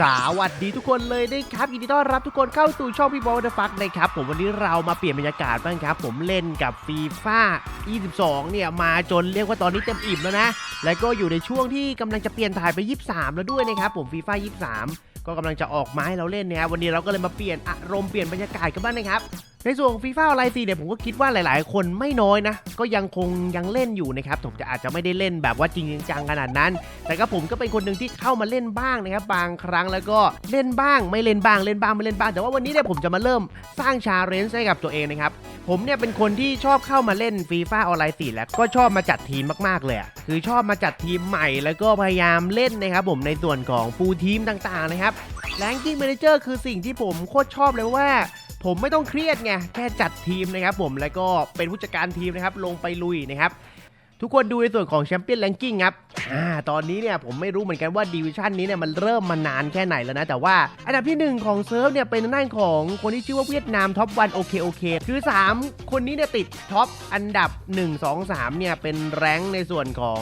สวัสดีทุกคนเลยนะครับยินดีต้อนรับทุกคนเข้าสู่ช่องพี่บอลเดอะฟักนะครับผมวันนี้เรามาเปลี่ยนบรรยากาศบ้างครับ ผมเล่นกับฟีฟ่า22 เนี่ยมาจนเรียกว่าตอนนี้เต็มอิ่มแล้วนะ แล้วก็อยู่ในช่วงที่กำลังจะเปลี่ยนถ่ายไป 23 แล้วด้วยนะครับผมฟีฟ่า23 ก็กำลังจะออกมาให้เราเล่นเนะครับวันนี้เราก็เลยมาเปลี่ยนอารมณ์เปลี่ยนบรรยากาศกันบ้างนะครับในส่วนของฟีฟ่าออนไลน์ซีเนี่ยผมก็คิดว่าหลายๆ คนไม่น้อยนะ ก็ยังคงยังเล่นอยู่นะครับผมจะอาจจะไม่ได้เล่นแบบว่าจริงจังขนาดนั้น แต่ก็ผมก็เป็นคนหนึ่งที่เข้ามาเล่นบ้างนะครับบางครั้งแล้วก็เล่นบ้างไม่เล่นบ้างเล่นบ้างไม่เล่นบ้าง แต่ว่าวันนี้เนี่ยผมจะมาเริ่มสร้างชาเลนจ์ให้กับตัวเองนะครับผมเนี่ยเป็นคนที่ชอบเข้ามาเล่นฟีฟ่าออนไลน์4แล้วก็ชอบมาจัดทีมมากๆเลยคือชอบมาจัดทีมใหม่แล้วก็พยายามเล่นนะครับผมในส่วนของฟูทีมต่างๆนะครับแ a งกิ้ง m ม n เจอร์คือสิ่งที่ผมโคตรชอบเลยว่า ผมไม่ต้องเครียดไงแค่จัดทีมนะครับผมแล้วก็เป็นผู้จัดการทีมนะครับลงไปลุยนะครับทุกคนดูในส่วนของแชมเปี้ยนแ a งกิ้งครับ อ่า ตอนนี้เนี่ยผมไม่รู้เหมือนกันว่าดิวิชันนี้เนี่ยมันเริ่มมานานแค่ไหนแล้วนะ แต่ว่าอันดับที่ 1 ของเซิร์ฟเนี่ยเป็นทางด้านของคนที่ชื่อว่าเวียดนามท็อปวันโอเคโอเค คือ 3 คนนี้เนี่ยติดท็อปอันดับ 1 2 3เนี่ยเป็นแรงค์ในส่วนของ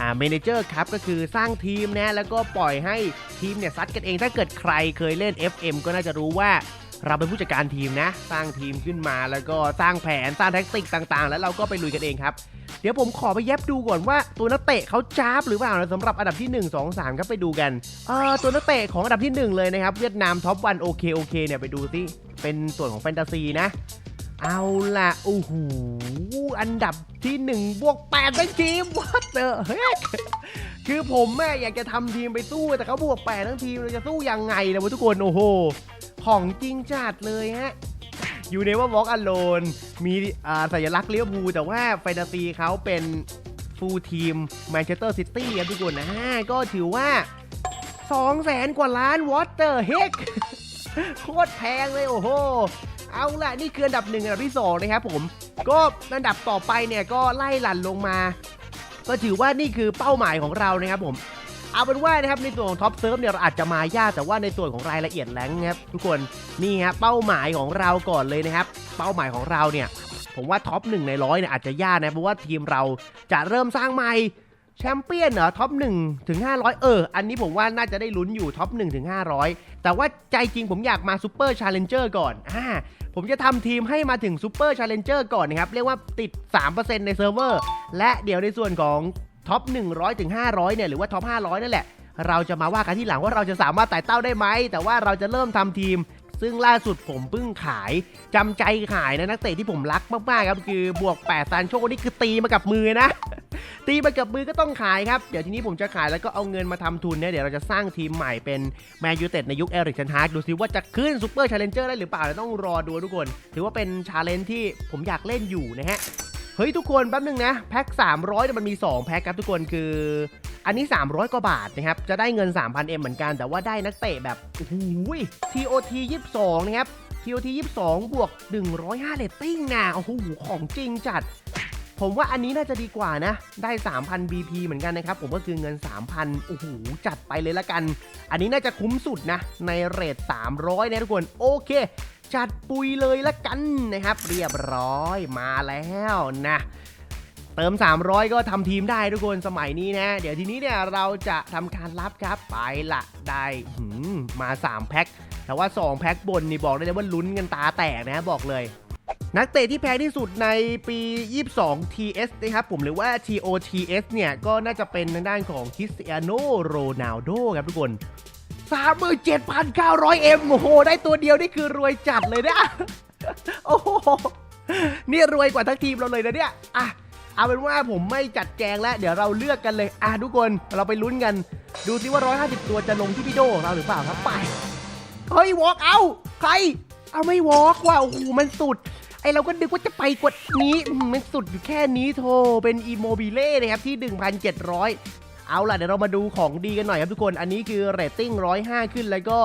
อ่าเมนเจอร์ครับก็คือสร้างทีมนะแล้วก็ปล่อยให้ทีมเนี่ยซัดกันเองถ้าเกิดใครเคยเล่น FM ก็น่าจะรู้ว่าเราเป็นผู้จัดการทีมนะ สร้างทีมขึ้นมาแล้วก็สร้างแผนสร้างแท็กติกต่างๆ แล้วเราก็ไปลุยกันเองครับ เดี๋ยวผมขอไปแยบดูก่อนว่าตัวนักเตะเขาจ้าบหรือเปล่านะสำหรับอันดับที่ 1 2 3ครับไปดูกันเอ่อตัวนักเตะของอันดับที่ 1 เลยนะครับ เวียดนามท็อปวันโอเคโอเคเนี่ยไปดูสิเป็นส่วนของแฟนตาซีนะ เอาล่ะโอ้โหอันดับที่1บวก8ทั้งทีมวัดเตอร์เฮ้ยคือผมแม่อยากจะทำทีมไปสู้แต่เขาบวก8ทั้งทีมเราจะสู้ยังไงนะทุกคนโอ้โหของจริงจัดเลยฮะอยู่ในว่าวอล์กอโลนมีอ่าสัญลักษณ์เลี้ยวบูแต่ว่าแฟนตาซีเขาเป็นฟูลทีมแมนเชสเตอร์ซิตี้ครับทุกคนนะก็ถือว่า2แสนกว่าล้านวอเตอร์เฮกโคตรแพงเลยโอ้โห เอาล่ะนี่คืออันดับหนึ่งอันดับที่สองนะครับผม ก็อันดับต่อไปเนี่ยก็ไล่หลั่นลงมา ก็ถือว่านี่คือเป้าหมายของเรานะครับผม เอาเป็นว่านะครับในส่วนของท็อปเซิร์ฟเนี่ยเราอาจจะมายากแต่ว่าในส่วนของรายละเอียดแรงค์นะครับทุกคนนี่ฮะเป้าหมายของเราก่อนเลยนะครับ เป้าหมายของเราเนี่ยผมว่าท็อปหนึ่งในร้อยเนี่ยอาจจะยากนะเพราะว่าทีมเราจะเริ่มสร้างใหม่ แชมเปี้ยนเหรอท็อป1ถึง500 เออ อันนี้ผมว่าน่าจะได้ลุ้นอยู่ท็อป1ถึง500 แต่ว่าใจจริงผมอยากมาซูเปอร์ชาเลนเจอร์ก่อนอ่าผมจะทำทีมให้มาถึงซูเปอร์ชาเลนเจอร์ก่อนนะครับ เรียกว่าติด 3%ในเซิร์ฟเวอร์ และเดี๋ยวในส่วนของท็อป100ถึง500 เนี่ย หรือว่าท็อป500 นั่นแหละ เราจะมาว่ากันที่หลังว่าเราจะสามารถไต่เต้าได้ไหม แต่ว่าเราจะเริ่มทำทีม ซึ่งล่าสุดผมเพิ่งขายจำใจขายนะนักเตะที่ผมรักมากๆครับคือบวก8ซันโชนี่คือตีมากับมือนะ ตีมากับมือก็ต้องขายครับ เดี๋ยวทีนี้ผมจะขายแล้วก็เอาเงินมาทำทุนเนี่ยเดี๋ยวเราจะสร้างทีมใหม่เป็นแมนยูเต็ดในยุคเอริกเทนฮากดูซิว่าจะขึ้นซูเปอร์ชาเลนเจอร์ได้หรือเปล่าต้องรอดูทุกคน ถือว่าเป็นชาเลนจ์ที่ผมอยากเล่นอยู่นะฮะเฮ้ยทุกคนแป๊บนึงนะแพ็ค300เนี่ยมันมี 2 แพ็คครับทุกคนคือ อันนี้ 300 กว่าบาทนะครับ จะได้เงิน 3,000M เหมือนกัน แต่ว่าได้นักเตะแบบโอ้โห TOT 22 นะครับ TOT 22 บวก 105 เรตติ้งนะโอ้โห ของจริงจัด ผมว่าอันนี้น่าจะดีกว่านะ ได้ 3,000 BP เหมือนกันนะครับ ผมก็คือเงิน 3,000 โอ้โห จัดไปเลยละกัน อันนี้น่าจะคุ้มสุดนะ ในเรท 300 นะทุกคน โอเค จัดปุยเลยละกันนะครับ เรียบร้อย มาแล้วนะ เติม 300 ก็ทำทีมได้ทุกคนสมัยนี้นะ เดี๋ยวทีนี้เนี่ยเราจะทำการรับครับไปละได้หืมมา 3 แพ็คแต่ว่า 2 แพ็คบนนี่บอกได้เลยว่าลุ้นกันตาแตกนะบอกเลยนักเตะที่แพงที่สุดในปี 22 TS นะครับผมหรือว่า TOTS เนี่ย ก็น่าจะเป็นทางด้านของคริสเตียโนโรนัลโดครับทุกคน 37,900 M โอ้โห ได้ตัวเดียวนี่คือรวยจัดเลยนะ โอ้โห นี่รวยกว่าทั้งทีมเราเลยนะเนี่ย อะ เอาเป็นว่าผมไม่จัดแจงแล้ว เดี๋ยวเราเลือกกันเลยอะทุกคนเราไปลุ้นกัน ดูซิว่า 150 ตัวจะลงที่พี่โดของเราหรือเปล่าครับไปเฮ้ยวอล์กเอาใคร เอาไม่วอล์กว่ะโอ้โหมันสุดไอเราก็นึกว่าจะไปกว่านี้มันสุดอยู่แค่นี้โทเป็นอีโมบิเล่นะครับที่ 1,700 เอาล่ะเดี๋ยวเรามาดูของดีกันหน่อยครับทุกคนอันนี้คือเรตติ้ง 105 ขึ้นแล้วก็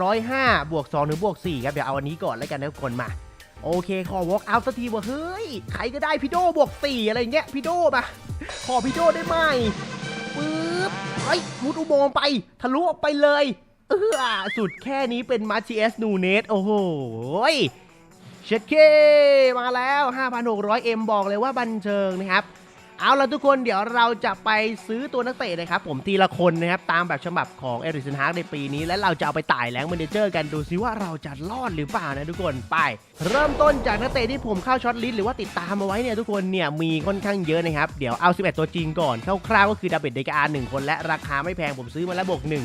ร้อ่า105บวก2หรือบวก4ครับเดี๋ยวเอาอันนี้ก่อนแล้วกันนะทุกคนมา โอเค ขอ walk out สักทีว่าเฮ้ย ใครก็ได้พี่โดบวกสี่อะไรเงี้ยพี่โดมา ขอพี่โดได้ไหมปึ๊บเฮ้ยมุดอุโมงไป ทะลุออกไปเลย เออสุดแค่นี้เป็นมาร์ชิเอสนูเนสโอ้โหยเช็ดเค มาแล้ว 5,600M บอกเลยว่าบันเทิงนะครับ เอาละทุกคนเดี๋ยวเราจะไปซื้อตัวนักเตะนะครับผมทีละคนนะครับตามแบบฉบับของเอริสันฮาร์ในปีนี้ และเราจะเอาไปต่ายแรงเมนเจอร์กันดูซิว่าเราจะรอดหรือเปล่านะทุกคนไป เริ่มต้นจากนักเตะที่ผมเข้าช็อตลิสต์หรือว่าติดตามมาไว้เนี่ยทุกคนเนี่ยมีค่อนข้างเยอะนะครับเดี๋ยวเอา 11 ตัวจริงก่อนคร่าวๆก็คือดาเบิดเดกาหนึ่งคนและราคาไม่แพงผมซื้อมาแล้วบวกหนึ่ง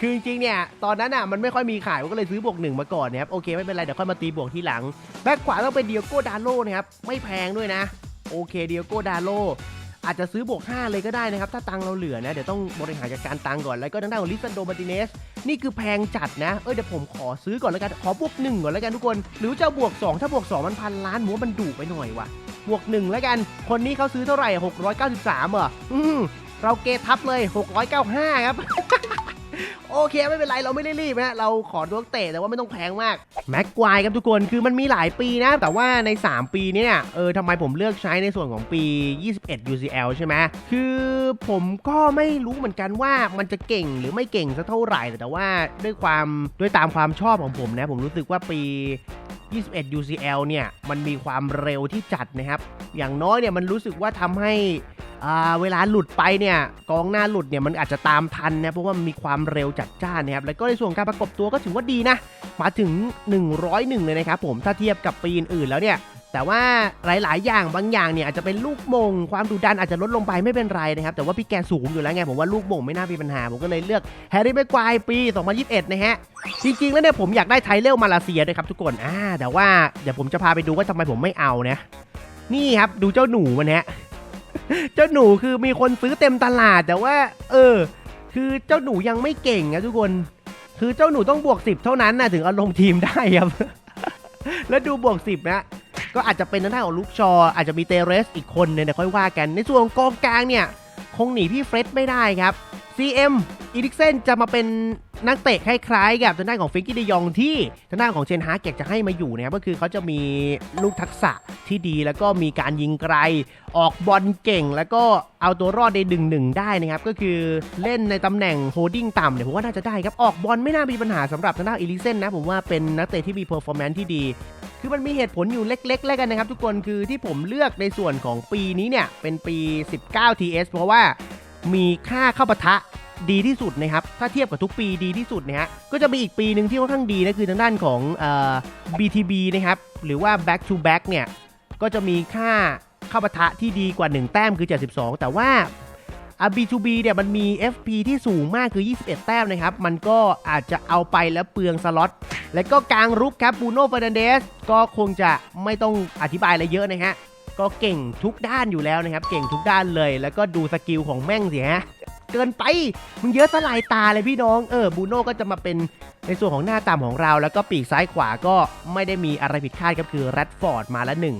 คือจริงๆเนี่ยตอนนั้นอะมันไม่ค่อยมีขายก็เลยซื้อบวกหนึ่งมาก่อนนะครับโอเคไม่เป็นไรเดี๋ยวค่อยมาตีบวกที่หลังแบ็คขวาต้องเป็นเดียโก้ดาโลนะครับไม่แพงด้วยนะ โอเคเดียโกดาโลอาจจะซื้อบวก 5 เลยก็ได้นะครับ ถ้าตังเราเหลือนะ เดี๋ยวต้องบริหารจัดการตังก่อน แล้วก็ทางด้านของลิซันโดมาติเนส นี่คือแพงจัดนะ เอ้ยเดี๋ยวผมขอซื้อก่อนแล้วกัน ขอบวก 1 ก่อนแล้วกันทุกคน หรือจะบวก 2 ถ้าบวก 2 มันพันล้านหมูว่ามันดุไปหน่อยว่ะ บวก 1 แล้วกัน คนนี้เขาซื้อเท่าไหร่ 693เหรออืมเราเกทับเลย 695 ครับ โอเคไม่เป็นไรเราไม่ได้รีบฮะเราขอดวงเตะแต่ว่าไม่ต้องแพงมากแม็กควายครับทุกคนคือมันมีหลายปีนะ แต่ว่าใน 3 ปีเนี้เออทำไมผมเลือกใช้ในส่วนของปี 21 UCL ใช่ไหมคือผมก็ไม่รู้เหมือนกันว่ามันจะเก่งหรือไม่เก่งสักเท่าไหร่ แต่ว่าด้วยความด้วยตามความชอบของผมนะ ผมรู้สึกว่าปี 21 UCL เนี่ยมันมีความเร็วที่จัดนะครับ อย่างน้อยเนี่ยมันรู้สึกว่าทำให้เวลาหลุดไปเนี่ยกองหน้าหลุดเนี่ยมันอาจจะตามทันนะเพราะว่ามันมีความเร็วจัดจ้านนะครับแล้วก็ในส่วนการประกบตัวก็ถือว่าดีนะ มาถึง 101 เลยนะครับผมถ้าเทียบกับปีอื่นๆแล้วเนี่ย แต่ว่าหลาย ๆ อย่างบางอย่างเนี่ยอาจจะเป็นลูกมง ความดุดันอาจจะลดลงไปไม่เป็นไรนะครับ แต่ว่าพี่แกสูงอยู่แล้วไงผมว่าลูกมงไม่น่ามีปัญหา ผมก็เลยเลือกแฮร์รี่แม็กควายปี 2021 นะฮะ จริง ๆ แล้วเนี่ยผมอยากได้ไทเลลมาเลเซียด้วยครับทุกคนอ่าแต่ว่าเดี๋ยวผมจะพาไปดูว่าทำไมผมไม่เอานะนี่ครับดูเจ้าหนูมันฮะเจ้าหนูคือมีคนซื้อเต็มตลาดแต่ว่า เออ คือเจ้าหนูยังไม่เก่งนะทุกคน คือเจ้าหนูต้องบวก10เท่านั้นนะถึงเอาลงทีมได้ครับ แล้วดูบวก10นะ ก็อาจจะเป็นทางด้านของลูกชอ อาจจะมีเตเรสอีกคนเนี่ยเดี๋ยวค่อยว่ากัน ในส่วนของกองกลางเนี่ย คงหนีพี่เฟร็ดไม่ได้ครับ CM อีริกเซนจะมาเป็นนักเตะคล้ายๆกับทางด้านของฟิกกี้เดยองที่ทางด้านของเชนฮาร์กอยากจะให้มาอยู่นะครับก็คือเขาจะมีลูกทักษะที่ดีแล้วก็มีการยิงไกล ออกบอลเก่ง แล้วก็เอาตัวรอดในดึงหนึ่งได้นะครับ ก็คือเล่นในตำแหน่งโฮดดิ้งต่ำเนี่ยผมว่าน่าจะได้ครับ ออกบอลไม่น่ามีปัญหาสำหรับทางด้านอีริเซนนะผมว่าเป็นนักเตะที่มีเพอร์ฟอร์แมนซ์ที่ดี คือมันมีเหตุผลอยู่เล็กๆแล้วกันนะครับ ทุกคนคือที่ผมเลือกในส่วนของปีนี้เนี่ย เป็นปี 19 TS เพราะว่ามีค่าเข้าปะทะดีที่สุดนะครับ ถ้าเทียบกับทุกปีดีที่สุดนะฮะ ก็จะมีอีกปีหนึ่งที่ค่อนข้างดีนะคือทางด้านของเอ่อ BTB นะครับ หรือว่า back to back เนี่ย ก็จะมีค่าเข้าปะทะที่ดีกว่า 1 แต้มคือ 72 แต่ว่า B2B เนี่ยมันมี FP ที่สูงมากคือ 21 แต้มนะครับ มันก็อาจจะเอาไปแล้วเปลืองสล็อต และก็กลางรุกครับบูโน่เฟอร์นันเดสก็คงจะไม่ต้องอธิบายอะไรเยอะนะฮะ ก็เก่งทุกด้านอยู่แล้วนะครับ เก่งทุกด้านเลย แล้วก็ดูสกิลของแม่งสิฮะ เกินไปมึงเยอะสลายตาเลยพี่น้อง เออบูโน่ก็จะมาเป็นในส่วนของหน้าต่ำของเรา แล้วก็ปีกซ้ายขวาก็ไม่ได้มีอะไรผิดคาดครับคือแรดฟอร์ดมาละหนึ่ง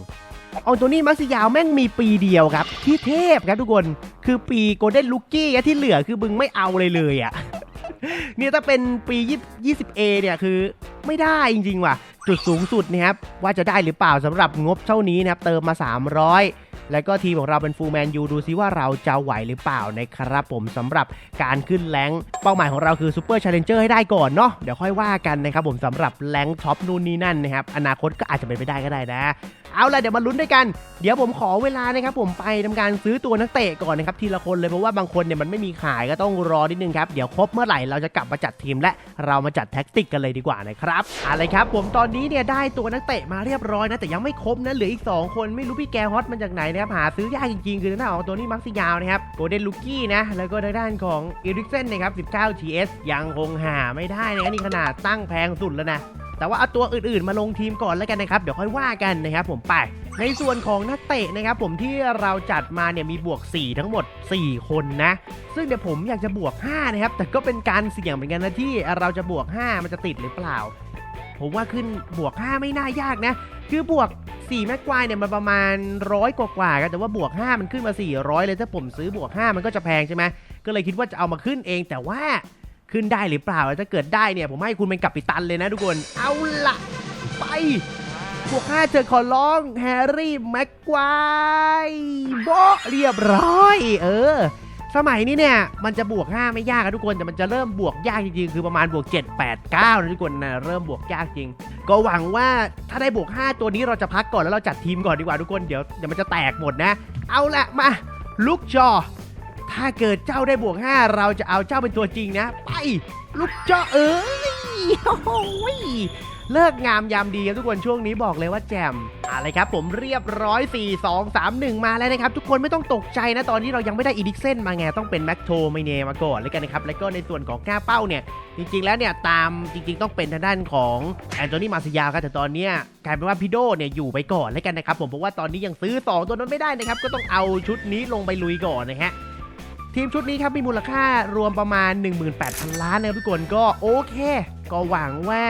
เอาตัวนี้มักซิยาวแม่งมีปีเดียวครับ ที่เทพครับทุกคน คือปีโกลเด้นลูกกี้ที่เหลือคือมึงไม่เอาเลยเลยอะ นี่ยถ้าเป็นปี20 20A เนี่ยคือไม่ได้จริงๆว่ะ จุดสูงสุดนะครับว่าจะได้หรือเปล่าสำหรับงบเท่านี้นะครับเติมมา 300 แล้วก็ทีมของเราเป็นฟูลแมนยูดูซิว่าเราจะไหวหรือเปล่านะครับผมสำหรับการขึ้นแรงเป้าหมายของเราคือซูเปอร์ชาเลนเจอร์ให้ได้ก่อนเนาะเดี๋ยวค่อยว่ากันนะครับผมสำหรับแรงท็อปนู่นนี่นั่นนะครับอนาคตก็อาจจะเป็นไปได้ก็ได้นะ เอาล่ะเดี๋ยวมาลุ้นด้วยกัน เดี๋ยวผมขอเวลานะครับผมไปทำการซื้อตัวนักเตะก่อนนะครับทีละคนเลยเพราะว่าบางคนเนี่ยมันไม่มีขายก็ต้องรอนิดนึงครับเดี๋ยวครบเมื่อไหร่เราจะกลับมาจัดทีมและเรามาจัดแท็กติกกันเลยดีกว่านะครับอะไรครับผมตอนนี้เนี่ยได้ตัวนักเตะมาเรียบร้อยนะแต่ยังไม่ครบนะเหลืออีก 2 คนไม่รู้พี่แกฮอตมาจากไหนนะครับหาซื้อยากจริงๆ คือทางด้านของตัวนี้มักซิยาวนะครับโกลเด้นลูกี้นะ แล้วก็ทางด้านของอีริกเซนนะครับ19 TS ยังคงหาไม่ได้นะนี่ขนาดตั้งแพงสุดแล้วนะแต่ว่าเอาตัวอื่นๆมาลงทีมก่อนแล้วกันนะครับ เดี๋ยวค่อยว่ากันนะครับผมไป ในส่วนของนักเตะนะครับผมที่เราจัดมาเนี่ยมีบวก 4 ทั้งหมด 4 คนนะ ซึ่งเดี๋ยวผมอยากจะบวก 5 นะครับ แต่ก็เป็นการเสี่ยงเหมือนกันนะที่เราจะบวก 5 มันจะติดหรือเปล่า ผมว่าขึ้นบวก 5 ไม่น่ายากนะ คือบวก4แม็กควายเนี่ยมันประมาณร้อยกว่าๆกันแต่ว่าบวก 5 มันขึ้นมา 400 เลยถ้าผมซื้อบวก 5 มันก็จะแพงใช่ไหมก็เลยคิดว่าจะเอามาขึ้นเอง แต่ว่าขึ้นได้หรือเปล่าถ้าเกิดได้เนี่ยผมให้คุณเป็นกัปตันเลยนะทุกคนเอาละไปบวกห้าเจอขอร้องแฮร์รี่แม็กควายโบเรียบร้อย เออ สมัยนี้เนี่ยมันจะบวก 5 ไม่ยากนะทุกคนแต่มันจะเริ่มบวกยากจริงๆคือประมาณบวก 7 8 9นะทุกคนนะเริ่มบวกยากจริง ก็หวังว่าถ้าได้บวก 5 ตัวนี้เราจะพักก่อนแล้วเราจัดทีมก่อนดีกว่าทุกคนเดี๋ยวเดี๋ยวมันจะแตกหมดนะ เอาละมาลูกจอ ถ้าเกิดเจ้าได้บวก 5 เราจะเอาเจ้าเป็นตัวจริงนะ ไป ลูกจอเอ้ยโอ้โหย เลิกงามยามดีครับทุกคนช่วงนี้บอกเลยว่าแจมอะไรครับผมเรียบร้อย 4 2 3 1 มาแล้วนะครับ ทุกคนไม่ต้องตกใจนะ ตอนนี้เรายังไม่ได้อีดิกเซนมาไงต้องเป็นแม็กโทไมเนมาก่อนเลยกันนะครับ แล้วก็ในส่วนของก้าเป้าเนี่ย จริงๆแล้วเนี่ย ตามจริงๆต้องเป็นทางด้านของแอนโทนีมาซิยาครับแต่ตอนเนี้ยกลายเป็นว่าพิโดเนี่ยอยู่ไปก่อนแล้วกันนะครับผมเพราะว่าตอนนี้ยังซื้อ 2 ตัวนั้นไม่ได้นะครับก็ต้องเอาชุดนี้ลงไปลุยก่อนนะฮะทีมชุดนี้ครับมีมูลค่ารวมประมาณ 18,000 ล้านนะครับทุกคนก็โอเค ก็หวังว่า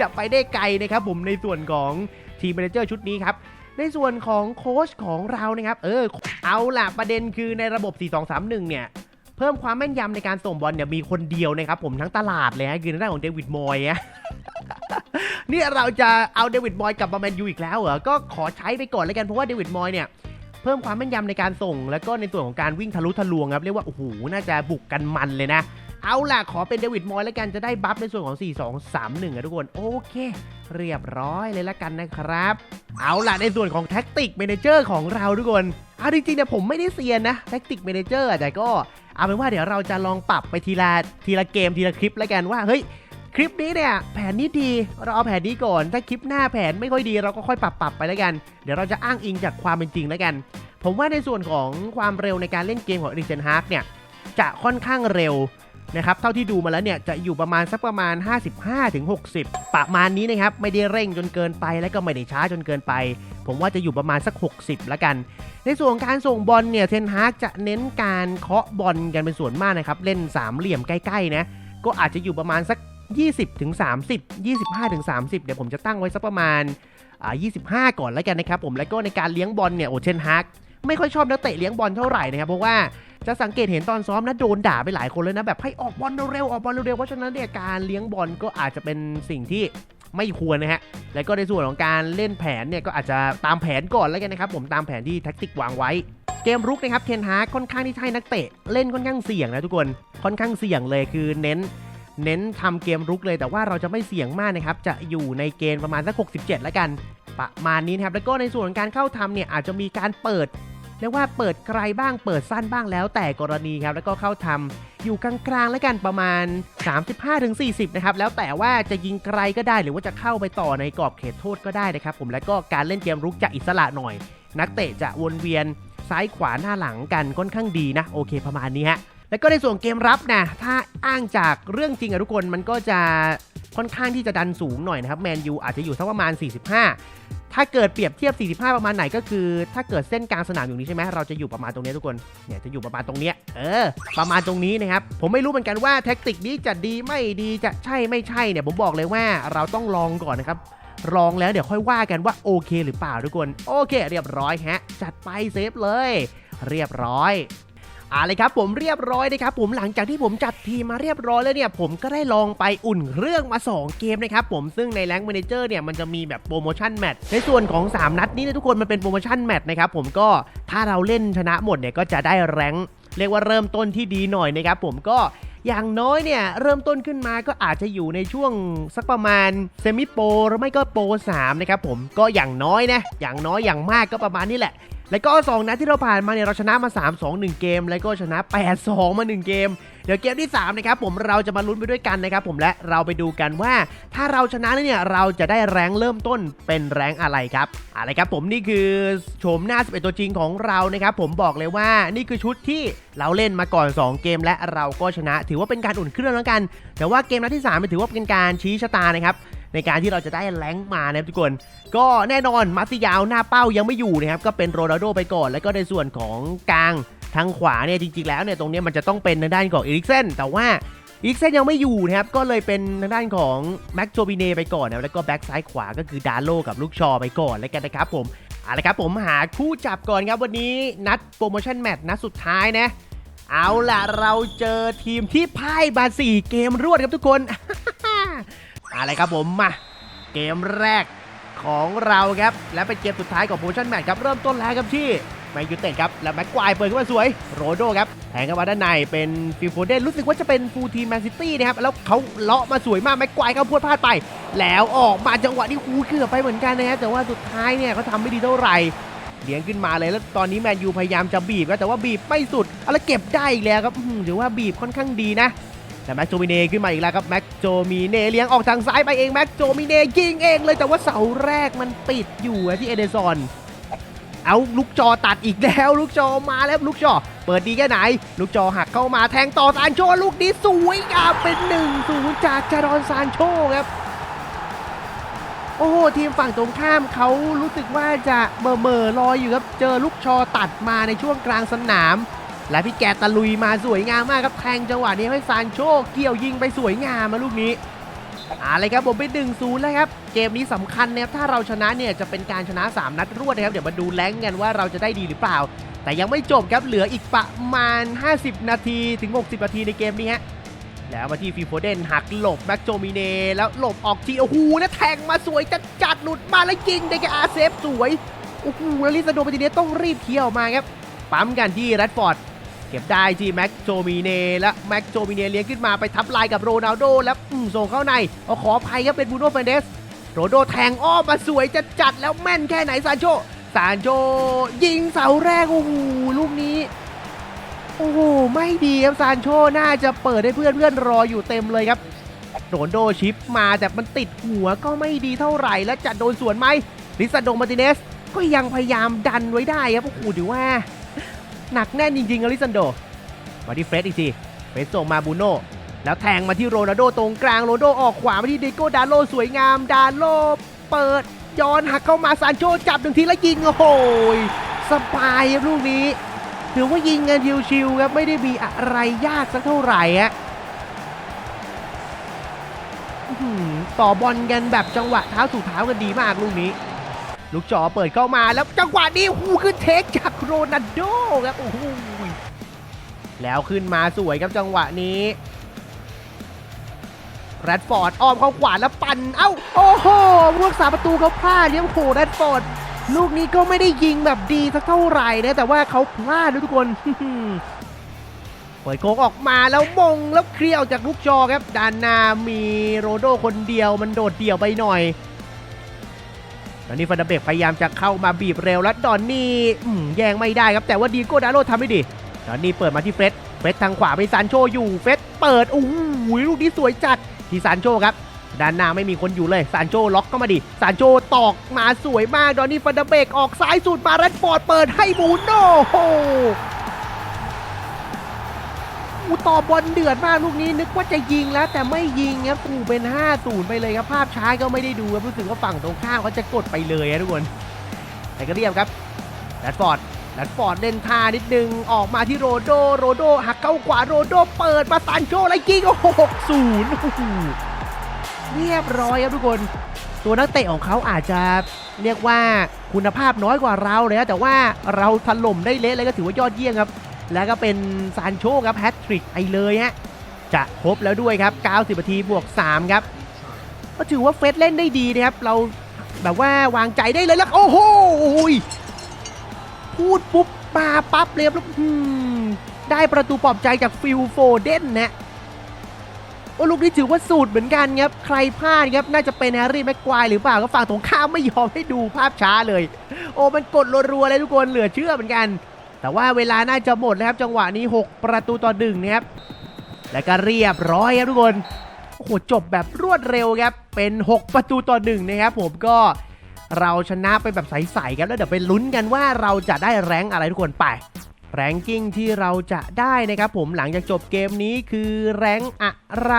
จะไปได้ไกลนะครับผมในส่วนของทีมแมเนเจอร์ชุดนี้ครับในส่วนของโค้ชของเรานะครับเออเอาล่ะประเด็นคือในระบบ 4231 เนี่ย เพิ่มความแม่นยำในการส่งบอลเนี่ยมีคนเดียวนะครับผมทั้งตลาดเลยฮะคือในด้านของเดวิดมอยอะเนี่ยเราจะเอาเดวิดมอยกลับมาแมนยูอีกแล้วเหรอ ก็ขอใช้ไปก่อนแล้วกันเพราะว่าเดวิดมอยเนี่ยเพิ่มความแม่นยำในการส่ง แล้วก็ในส่วนของการวิ่งทะลุทะลวงครับเรียกว่าโอ้โหน่าจะบุกกันมันเลยนะ เอาล่ะ ขอเป็นเดวิดมอยแล้วกันจะได้บัฟในส่วนของ 4 2 3 1อะทุกคน โอเค เรียบร้อยเลยละกันนะครับ เอาล่ะ ในส่วนของแท็กติกเมนเจอร์ของเราทุกคนเอาจริงๆเนี่ยผมไม่ได้เซียนนะแท็กติกเมนเจอร์แต่ก็เอาเป็นว่าเดี๋ยวเราจะลองปรับไปทีละทีละเกมทีละคลิปแล้วกันว่าเฮ้ยคลิปนี้เนี่ยแผนนี้ดีเราเอาแผนนี้ก่อน ถ้าคลิปหน้าแผนไม่ค่อยดีเราก็ค่อยปรับปรับไปแล้วกัน เดี๋ยวเราจะอ้างอิงจากความเป็นจริงแล้วกัน ผมว่าในส่วนของความเร็วในการเล่นเกมของอริเซนฮาร์กเนี่ยจะค่อนข้างเร็ว นะครับเท่าที่ดูมาแล้วเนี่ยจะอยู่ประมาณสักประมาณ 55-60 ประมาณนี้นะครับไม่ได้เร่งจนเกินไปและก็ไม่ได้ช้าจนเกินไป ผมว่าจะอยู่ประมาณสัก 60แล้วกัน ในส่วนของการส่งบอลเนี่ยเทนฮากจะเน้นการเคาะบอลกันเป็นส่วนมากนะครับเล่นสามเหลี่ยมใกล้ๆนะก็อาจจะอยู่ประมาณสัก 20ถึง30 25ถึง30 เดี๋ยวผมจะตั้งไว้สักประมาณอ่า25 ก่อนแล้วกันนะครับผมแล้วก็ในการเลี้ยงบอลเนี่ยโอเทนฮากไม่ค่อยชอบนักเตะเลี้ยงบอลเท่าไหร่นะครับเพราะว่า จะสังเกตเห็นตอนซ้อมนะโดนด่าไปหลายคนเลยนะ แบบให้ออกบอลเร็วๆออกบอลเร็วๆเพราะฉะนั้นเนี่ยการเลี้ยงบอลก็อาจจะเป็นสิ่งที่ไม่ควรนะฮะ แล้วก็ในส่วนของการเล่นแผนเนี่ยก็อาจจะตามแผนก่อนแล้วกันนะครับ ผมตามแผนที่แท็กติกวางไว้ เกมรุกนะครับเทนฮาค่อนข้างที่ให้นักเตะ เล่นค่อนข้างเสี่ยงนะทุกคน ค่อนข้างเสี่ยงเลยคือเน้น เน้นทำเกมรุกเลยแต่ว่าเราจะไม่เสี่ยงมากนะครับ จะอยู่ในเกณฑ์ประมาณสัก 67 แล้วกัน ประมาณนี้นะครับ แล้วก็ในส่วนของการเข้าทำเนี่ยอาจจะมีการเปิด เรียกว่าเปิดไกลบ้างเปิดสั้นบ้างแล้วแต่กรณีครับ แล้วก็เข้าทำอยู่กลางๆแล้วกันประมาณ 35-40 นะครับ แล้วแต่ว่าจะยิงไกลก็ได้หรือว่าจะเข้าไปต่อในกรอบเขตโทษก็ได้นะครับผมแล้วก็การเล่นเกมรุกจะอิสระหน่อย นักเตะจะวนเวียนซ้ายขวาหน้าหลังกันค่อนข้างดีนะ โอเคประมาณนี้ฮะแล้วก็ในส่วนเกมรับนะถ้าอ้างจากเรื่องจริงอะทุกคนมันก็จะ ค่อนข้างที่จะดันสูงหน่อยนะครับแมนยูอาจจะอยู่สักประมาณ 45 ถ้าเกิดเปรียบเทียบ 45 ประมาณไหนก็คือ ถ้าเกิดเส้นกลางสนามอยู่นี้ใช่ไหมเราจะอยู่ประมาณตรงนี้ทุกคนเนี่ยจะอยู่ประมาณตรงเนี้ยเออ ประมาณตรงนี้นะครับผมไม่รู้เหมือนกันว่าแท็กติกนี้จะดีไม่ดีจะใช่ไม่ใช่เนี่ยผมบอกเลยว่าเราต้องลองก่อนนะครับลองแล้วเดี๋ยวค่อยว่ากันว่าโอเคหรือเปล่าทุกคน โอเค เรียบร้อยฮะ จัดไปเซฟเลย เรียบร้อย เอาเลยครับผมเรียบร้อยนะครับผมหลังจากที่ผมจัดทีมมาเรียบร้อยแล้วเนี่ยผมก็ได้ลองไปอุ่นเครื่องมา 2 เกมนะครับผมซึ่งในแรงค์ a ม a นเจอร์เนี่ยมันจะมีแบบโปรโมชั่นแมตช์ในส่วนของ 3 นัดนี้เนยทุกคนมันเป็นโปรโมชั่นแมตช์นะครับผมก็ถ้าเราเล่นชนะหมดเนี่ยก็จะได้แรงเรียกว่าเริ่มต้นที่ดีหน่อยนะครับผมก็อย่างน้อยเนี่ยเริ่มต้นขึ้นมาก็อาจจะอยู่ในช่วงสักประมาณเซมิโปรหรือไม่ก็โปร3นะครับผมก็อย่างน้อยนะอย่างน้อยอย่างมากก็ประมาณนี้แหละ แล้วก็ 2 นัดที่เราผ่านมาเนี่ยเราชนะมา 3 2 1 เกม แล้วก็ชนะ 8 2 มา 1 เกม เดี๋ยวเกมที่3นะครับผมเราจะมาลุ้นไปด้วยกันนะครับผมและเราไปดูกันว่า ถ้าเราชนะแล้วเนี่ยเราจะได้แรงเริ่มต้นเป็นแรงอะไรครับอะไรครับผมนี่คือโฉมหน้า 11 ตัวจริงของเรานะครับผมบอกเลยว่านี่คือชุดที่เราเล่นมาก่อน 2 เกมและเราก็ชนะ ถือว่าเป็นการอุ่นเครื่องแล้วกัน แต่ว่าเกมนัดที่3มันถือว่าเป็นการชี้ชะตานะครับ ในการที่เราจะได้แรงมานะครับทุกคน ก็แน่นอนมาร์ซิยาวหน้าเป้ายังไม่อยู่นะครับก็เป็นโรนัลโดไปก่อน แล้วก็ในส่วนของกลางทางขวาเนี่ยจริงๆแล้วเนี่ยตรงนี้มันจะต้องเป็นทางด้านของเอริกเซนแต่ว่าอริกเซนยังไม่อยู่นะครับ ก็เลยเป็นทางด้านของแม็กโจบิเนไปก่อนนะแล้วก็แบ็กซ้ายขวาก็คือดาโลกับลูกชอไปก่อนแล้วกันนะครับผมเอาละครับผมหาคู่จับก่อนครับวันนี้นัดโปรโมชั่นแมตช์นัดสุดท้ายนะ เอาล่ะเราเจอทีมที่พ่ายมา4เกมรวดครับทุกคน อาละครับผมมาเกมแรกของเราครับ และเป็นเกมสุดท้ายของโพชั่นแมตช์ครับ เริ่มต้นแล้วครับที่แมนยูเต็ดครับ แล้วแม็กควายเปิดขึ้นมาสวย โรโดครับแทงเข้ามาด้านในเป็นฟิลโฟเดนรู้สึกว่าจะเป็นฟูลทีมแมนซิตี้นะครับ แล้วเขาเลาะมาสวยมากแม็กควายเขาพวดพลาดไป แล้วออกมาจังหวะที่คูเกือบไปเหมือนกันนะครับแต่ว่าสุดท้ายเนี่ยเขาทำไม่ดีเท่าไหร่เลี้ยงขึ้นมาเลยแล้วตอนนี้แมนยูพยายามจะบีบครับแต่ว่าบีบไม่สุดแล้วเก็บได้อีกแล้วครับถือว่าบีบค่อนข้างดีนะ แต่แม็กโจมิเน่ขึ้นมาอีกแล้วครับแม็กโจมิเน่เลี้ยงออกทางซ้ายไปเองแม็กโจมิเน่ยิงเองเลยแต่ว่าเสาแรกมันปิดอยู่ที่เอเดซอนเอาลูกจอตัดอีกแล้วลูกจอมาแล้วลูกจอ เปิดดีแค่ไหน ลูกจอหักเข้ามาแทงต่อซานโชลูกนี้สวยงามเป็นหนึ่งศูนย์จากจารอนซานโชครับโอ้โหทีมฝั่งตรงข้ามเขารู้สึกว่าจะเม่อเมอๆลอยอยู่ครับ เจอลูกชอตัดมาในช่วงกลางสนาม และพี่แกตะลุยมาสวยงามมากครับแทงจังหวะนี้ให้ซานโชเกี่ยวยิงไปสวยงามมาลูกนี้อะไรครับผมเป็นหนึ่งศูนย์แล้วครับ เกมนี้สำคัญนะครับถ้าเราชนะเนี่ยจะเป็นการชนะ 3 นัดรวดนะครับ เดี๋ยวมาดูแรงกันว่าเราจะได้ดีหรือเปล่า แต่ยังไม่จบครับเหลืออีกประมาณ 50 นาทีถึง 60 นาทีในเกมนี้ฮะแล้วมาที่ฟีโฟเดนหักหลบแบ็กโจมิเน แล้วหลบออกทีโอ้โหแล้วแทงมาสวยจัดจัดหลุดมาแล้วยิงได้แกอาเซฟสวยโอ้โหแล้วลิซาโดปาติเนต้องรีบเที่ยวมาครับปั๊มกันที่แรดฟอร์ด เก็บได้ที่แม็กโจมิเนและแม็กโจมิเนเลี้ยงขึ้นมาไปทับลายกับโรนัลโดแล้วอืมส่งเข้าในเอาขออภัยครับเป็นบูโน่เฟนเดสโรนโดแทงอ้อมมาสวยจัดจัดแล้วแม่นแค่ไหนซานโชซานโชยิงเสาแรกโอ้โหลูกนี้โอ้โหไม่ดีครับซานโชน่าจะเปิดให้เพื่อนเพื่อนรออยู่เต็มเลยครับโรนโดชิปมาแต่มันติดหัวก็ไม่ดีเท่าไหร่แล้วจะโดนสวนไหมลิซาโดมาติเนสก็ยังพยายามดันไว้ได้ครับโอ้โหถือว่า หนักแน่นจริงๆอลิซันโด มาที่เฟรดอีกที เฟรดส่งมาบูโน่แล้วแทงมาที่โรนัลโดตรงกลางโรนัลโดออกขวามาที่เดโก้ดาโลสวยงาม ดาโลเปิดย้อนหักเข้ามาซานโชจับหนึ่งทีแล้วยิงโอ้โหสบายครับลูกนี้ ถือว่ายิงกันชิวๆครับไม่ได้มีอะไรยากสักเท่าไหร่ฮะต่อบอลกันแบบจังหวะเท้าสู่เท้ากันดีมากลูกนี้ ลูกจ่อเปิดเข้ามาแล้วจังหวะนี้หูขึ้นเทคจากโรนัลโดครับโอ้โหแล้วขึ้นมาสวยครับจังหวะนี้แรดฟอร์ดอ้อมเข้าขวาแล้วปั่นเอ้าโอ้โหพวกสาประตูเขาพลาดเลี้ยงโหแรดฟอร์ดลูกนี้ก็ไม่ได้ยิงแบบดีสักเท่าไหร่นะแต่ว่าเขาพลาดด้วยทุกคนเปิดโค้งออกมาแล้วมงแล้วเคลียร์ออกจากลูกจอครับด้านหน้ามีโรโดคนเดียวมันโดดเดี่ยวไปหน่อย ตอนนี้ฟันดาเบกพยายามจะเข้ามาบีบเร็วแล้วดอนนี่แย่งไม่ได้ครับแต่ว่าดีโก้ดาโรทำได้ดีดอนนี่เปิดมาที่เฟสเฟสทางขวาไปซานโชอยู่เฟสเปิดโอ้โหลูกนี้สวยจัดที่ซานโชครับด้านหน้าไม่มีคนอยู่เลยซานโชล็อกเข้ามาดิซานโชตอกมาสวยมากดอนนี่ฟันดาเบกออกซ้ายสุดมาแรดฟอร์ดเปิดให้บูโน่โอูต่อบอลเดือดมากลูกนี้นึกว่าจะยิงแล้ว แต่ไม่ยิงครับถูเป็น5-0ไปเลยครับภาพช้าก็ไม่ได้ดูครับรู้สึกว่าฝั่งตรงข้ามเขาจะกดไปเลยนะทุกคนแต่ก็เรียบครับแรดฟอร์ดแรดฟอร์ดเล่นท่านิดนึงออกมาที่โรโดโรโดหักเข้าขวาโรโดเปิดมาซานโชแล้วยิงโอ้โห6-0โอ้โหเรียบร้อยครับทุกคน ตัวนักเตะของเขาอาจจะเรียกว่าคุณภาพน้อยกว่าเราเลยนะแต่ว่าเราถล่มได้เละเลยก็ถือว่ายอดเยี่ยมครับ แล้วก็เป็นซานโชครับแฮตทริกไปเลยฮะจะครบแล้วด้วยครับ 90นาทีบวก 3 ครับ ก็ถือว่าเฟสเล่นได้ดีนะครับ เราแบบว่าวางใจได้เลยแล้ว โอ้โหพูดปุ๊บมาปั๊บเลยครับได้ประตูปลอบใจจากฟิลโฟเดนนะโอ้ลูกนี้ถือว่าสูตรเหมือนกันครับ ใครพลาดครับน่าจะเป็นแฮร์รี่แม็กควายหรือเปล่าก็ฝั่งตรงข้ามไม่ยอมให้ดูภาพช้าเลย โอ้มันกดรัวๆเลยทุกคนเหลือเชื่อเหมือนกัน แต่ว่าเวลาน่าจะหมดแล้วครับจังหวะนี้ 6 ประตูต่อหนึ่งนะครับและก็เรียบร้อยครับทุกคนโอ้โหจบแบบรวดเร็วครับเป็น 6 ประตูต่อหนึ่งนะครับผมก็เราชนะไปแบบใสๆครับแล้วเดี๋ยวไปลุ้นกันว่าเราจะได้แรงอะไรทุกคนไปแรงกิ้งที่เราจะได้นะครับผมหลังจากจบเกมนี้คือแรงอะไร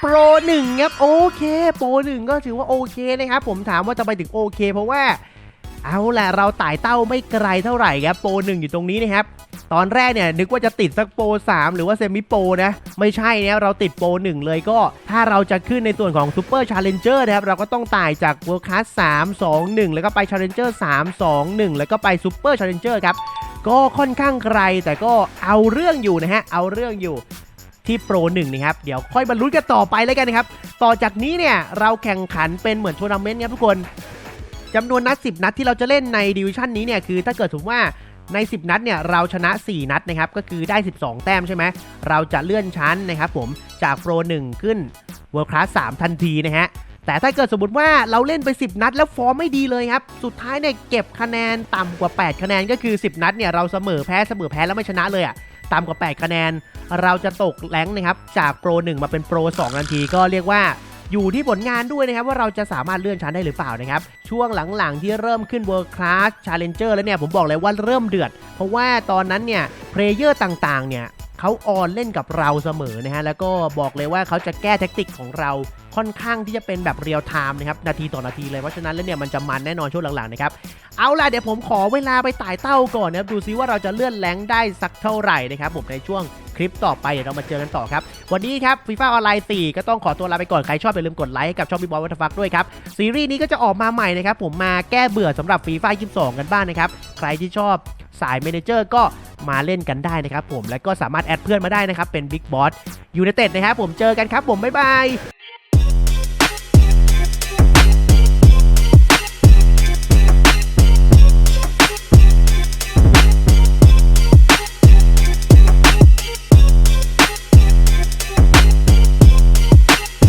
โปรหนึ่งครับโอเคโปรหนึ่งก็ถือว่าโอเคนะครับผมถามว่าจะไปถึงโอเค เพราะว่า เอาแหละเราไต่เต้าไม่ไกลเท่าไหร่ครับโปรหนึ่งอยู่ตรงนี้นะครับ ตอนแรกเนี่ยนึกว่าจะติดสักโปร3หรือว่าเซมิโปรนะ ไม่ใช่นะเราติดโปร1เลยก็ ถ้าเราจะขึ้นในส่วนของซูเปอร์ชาเลนเจอร์นะครับ เราก็ต้องไต่จากเวิร์คคลาส3 2 1แล้วก็ไปชาเลนเจอร์3 2 1แล้วก็ไปซูเปอร์ชาเลนเจอร์ครับก็ค่อนข้างไกลแต่ก็เอาเรื่องอยู่นะฮะเอาเรื่องอยู่ที่โปร1นะครับ เดี๋ยวค่อยมาลุ้นกันต่อไปแล้วกันนะครับ ต่อจากนี้เนี่ย เราแข่งขันเป็นเหมือนทัวร์นาเมนต์ครับทุกคน จำนวนนัด 10 นัดที่เราจะเล่นในดิวิชั่นนี้เนี่ยคือถ้าเกิดสมมติว่าใน 10 นัดเนี่ยเราชนะ 4 นัดนะครับก็คือได้ 12 แต้มใช่ไหมเราจะเลื่อนชั้นนะครับผมจากโปร1ขึ้น World Class 3ทันทีนะฮะแต่ถ้าเกิดสมมติว่าเราเล่นไป 10 นัดแล้วฟอร์มไม่ดีเลยครับ สุดท้ายเนี่ยเก็บคะแนนต่ำกว่า 8 คะแนนก็คือ 10 นัดเนี่ยเราเสมอแพ้เสมอแพ้แล้วไม่ชนะเลยอะต่ำกว่า 8 คะแนน เราจะตกแรงนะครับจากโปร 1 มาเป็นโปร2นทีก็เรียกว่า อยู่ที่ผลงานด้วยนะครับว่าเราจะสามารถเลื่อนชั้นได้หรือเปล่านะครับ ช่วงหลังๆที่เริ่มขึ้น World Class Challenger แล้วเนี่ยผมบอกเลยว่าเริ่มเดือด เพราะว่าตอนนั้นเนี่ยเพลเยอร์ต่างๆเนี่ย เขาออนเล่นกับเราเสมอนะฮะแล้วก็บอกเลยว่าเขาจะแก้แท็กติกของเราค่อนข้างที่จะเป็นแบบเรียลไทม์นะครับนาทีต่อนาทีเลยเพราะฉะนั้นแล้วเนี่ยมันจะมันแน่นอนช่วงหลังๆนะครับเอาล่ะเดี๋ยวผมขอเวลาไปไต่เต้าก่อนนะครับดูซิว่าเราจะเลื่อนแรงได้สักเท่าไหร่นะครับผมในช่วงคลิปต่อไปเดี๋ยวเรามาเจอกันต่อครับ วันนี้ครับฟีฟ่าออนไลน์4ก็ต้องขอตัวลาไปก่อน ใครชอบอย่าลืมกดไลค์กับช่องพี่บอลวัตฟักด้วยครับ ซีรีส์นี้ก็จะออกมาใหม่นะครับ ผมมาแก้เบื่อสำหรับฟีฟ่า22 กันบ้างนะครับ ใครที่ชอบ สายเมนเจอร์ก็มาเล่นกันได้นะครับผม และก็สามารถแอดเพื่อนมาได้นะครับ เป็นบิ๊กบอสยูไนเต็ดนะครับผมเจอกันครับผม บ๊ายบาย